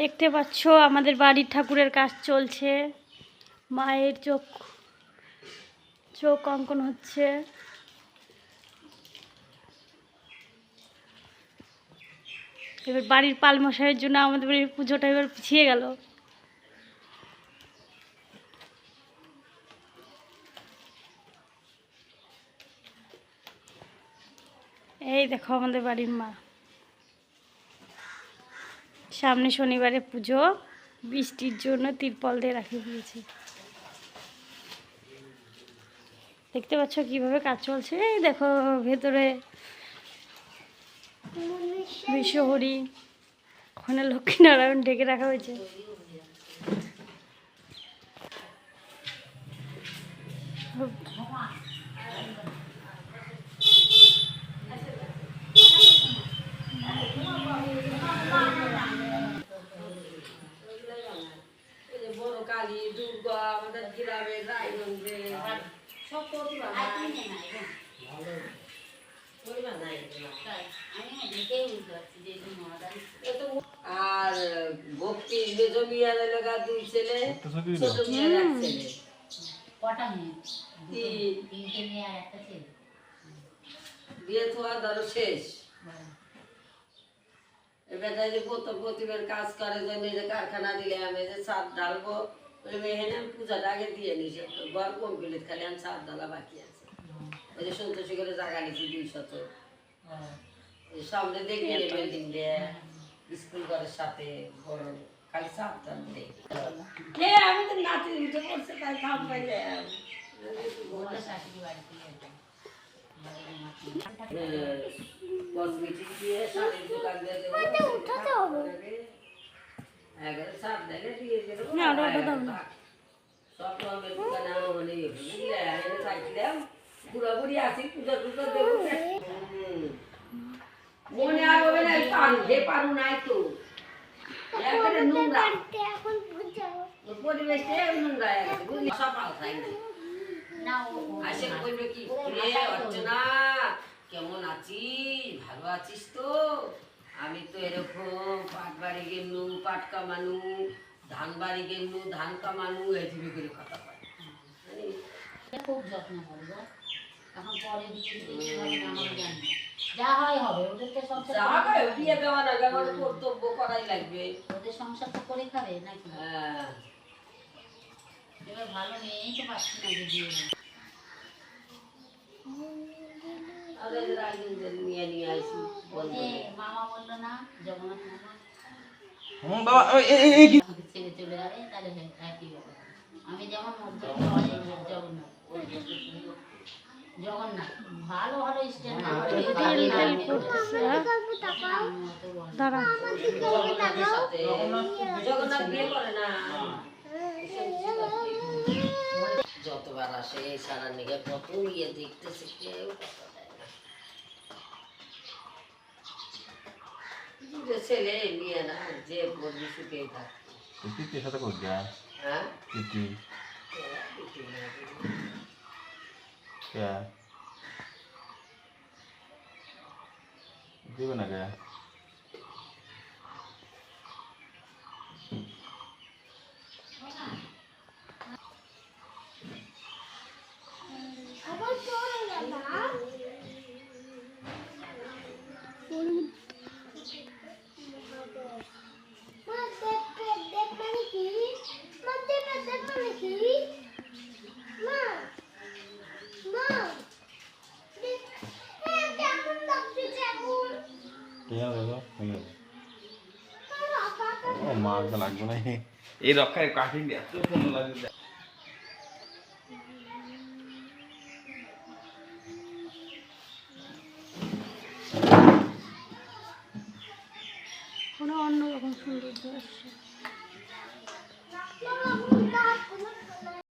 দেখতে পাচ্ছ, আমাদের বাড়ির ঠাকুরের কাজ চলছে। মায়ের চোখ চোখ অঙ্কন হচ্ছে। এবার বাড়ির পালমশাইয়ের জন্য আমাদের বাড়ির পুজোটা এবার পিছিয়ে গেল। এই দেখো আমাদের বাড়ির মা। সামনে শনিবারে পুজো, বৃষ্টির জন্য তিরপল দিয়ে রাখি দিয়েছি। দেখতে পাচ্ছ কীভাবে কাজ চলছে? দেখো, ভেতরে বিশ্বহরি, ওখানে লক্ষ্মীনারায়ণ ডেকে রাখা হয়েছে এই যে বড় কালী দুর্গা আমাদের গ্রামের রায়গঞ্জে সব প্রতিভা প্রতিভা নাই এ তো আর ভক্তি এলাকা দুই ছেলে ছোট মিয়ার এক ছেলে। কটা মেয়ে? তিনটে মেয়ে আর একটা ছেলে। বিয়ে থোয়া ধরো শেষ। এবার যে কত কাজ করে জন্য যে কারখানা দিলে আমি যে ছাদ ঢালবো ওই মেহেনে আমি পূজাটা আগে দিয়ে নিছি ঘর কমপ্লিট খালি আমি ছাদ ঢালা বাকি আছে ওই যে সন্তোষী করে জায়গা নিছি দুই শত ওই সামনে দেখবি বিল্ডিং দিয়ে স্কুল ঘরের সাথে বড় খালি ছাদ টানলে কে আমি তো নাতি উঠে পড়ছে তাই খাম পাইলে ওটা শাশুড়ি বাড়িতে যেতাম কসমেটিক আছি পূজা টুজা দেবো হুম। মনে আর হবে না পারু হে পারু নাই তো একেবারে নোংরা পরিবেশে নোংরা একেবারে, সকাল খাই না না ও ও- আসে বলবে কি রে অর্চনা কেমন আছিস ভালো আছিস তো আমি তো এরকম পাট বাড়ি গেলু পাট কামানু ধান বাড়ি গেলু ধান কামানু এদিকে করে কথা পাই খুব যত্ন করব এখন পরে। যা হয় হবে ওদের তো সংসার যা হয়, বিয়ে দেওয়া না আমার কর্তব্য করাই লাগবে। ওদের সংসার তো করে খাবে নাকি? হ্যাঁ। এবার ভালো মেয়েই তো পাচ্ছি না যে বিয়ে মামা বলল না জগন্নাথ মামা হুম বাবা এই এই- এই কি আমাকে ছেড়ে চলে যাবে তাহলে হ্যাঁ, একই ব্যাপার আমি যেমন জগন্নাথ জগন্নাথ ভালো ভালো স্ট্যান্ড না হলে তেল তেল করতেছে হ্যাঁ? দাঁড়া জগন্নাথের সাথে জগন্নাথ বিয়ে করে না যতবার আসে সারা নিগে কত ইয়ে দেখতেছে কেউ কথা দেয় না। দুটো ছেলে নিয়ে না যে বলবি সুখেই থাক তুই কি সাথে করছিস হ্যাঁ? তুই কি? কে? দিবে পেঁয়াজ লাগবে না। এই রক্ষায় কাটিং এত সুন্দর লাগবে কোনো অন্যরকম সৌন্দর্য আসছে।